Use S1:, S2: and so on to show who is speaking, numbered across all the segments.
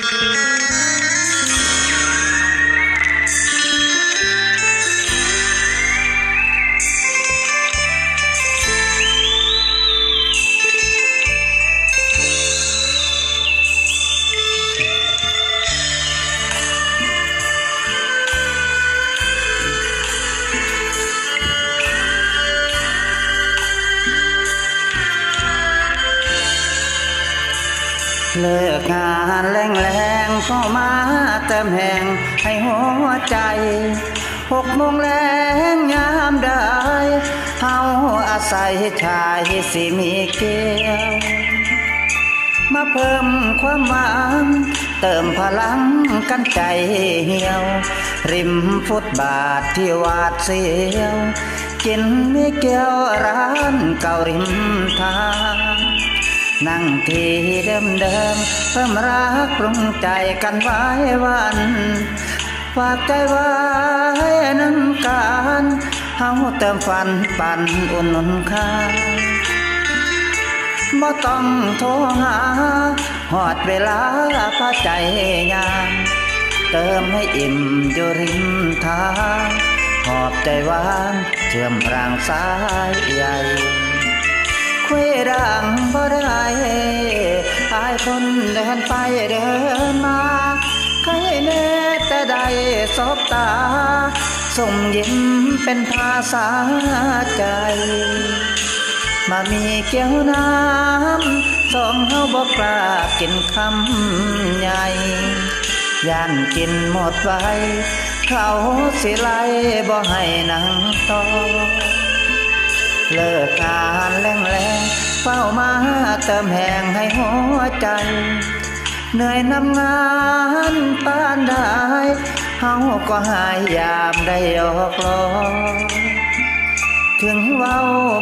S1: Música เลิกงานแรงแรงๆเข้ามาเติมแห่งให้หัวใจหกโมงแรงยามได้เฮาอาศัยชายสิมีเกียวมาเพิ่มความหวังเติมพลังกันใจเหี่ยว ริมฟุตบาทที่วาดเสียว กินไม่เกี่ยวร้านเก่าริมทาง นั่งที่เดิมเดิมเพิ่มรักปรุงใจกันไว้วันฝากใจไว้นั้นการเฮาเติมฝันปันอุ่นนุนค่าบ่ต้องโทรหาหอดเวลาพาใจยามเติมให้อิ่มอยู่ริมทางหอบใจหวานเชื่อมพรางสายใหญ่คุยดังบ่ได้ อายคนเดินไปเดินมาใครแน่แต่ได้สบตา ส่งยิ้มเป็นภาษาใจ มามีเกี่ยวน้ำสองเฮาบอกกล้ากินคำใหญ่ย่านกินหมดไว้ เขาสิไล่บ่ให้นังต่อเลิกงานแรงแรง เฝ้ามาเติมแห่งให้หัวใจ เหนื่อยนำงานปานได้เฮาก็หายยามได้ออกลอถึงเว้า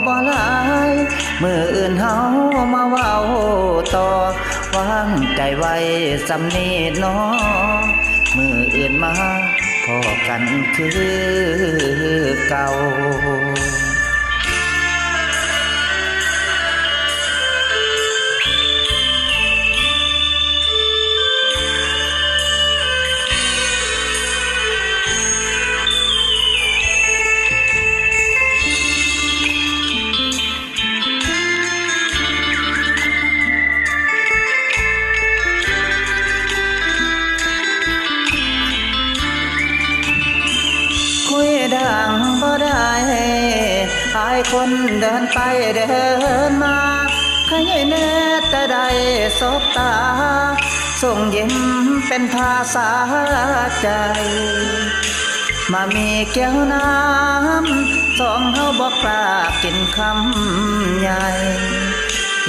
S1: บ่หลายมืออื่นเฮามาเว้าต่อวางใจไว้สำนีเน้อมืออื่นมาพอกันคือเก่า ได้อายคนเดินไปเดินมาใครแน่แต่ได้สบตา ส่งยิ้มเป็นภาษาใจ มามีแก้วน้ำสองเฮาบอกกล้ากินคำใหญ่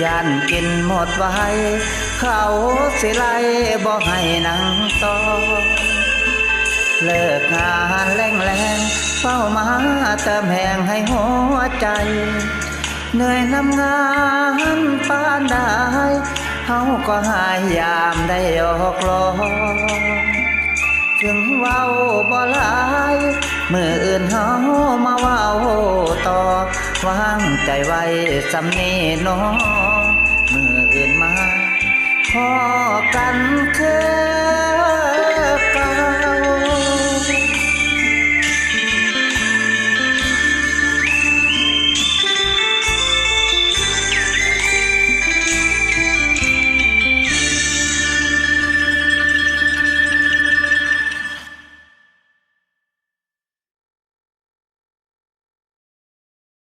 S1: ย่านกินหมดไว้ เขาสิไล่บ่ให้นังต่อ เลิกงานแรงแรงๆเฝ้ามาเติมแหงให้หัวใจ เหนื่อยนำงานปานได้เฮาก็หายยามได้ออกลอถึงเว้าบ่หลายมืออื่นเฮามาเว้าต่อวางใจไว้สำนีน้อมืออื่นมาพอกันคือ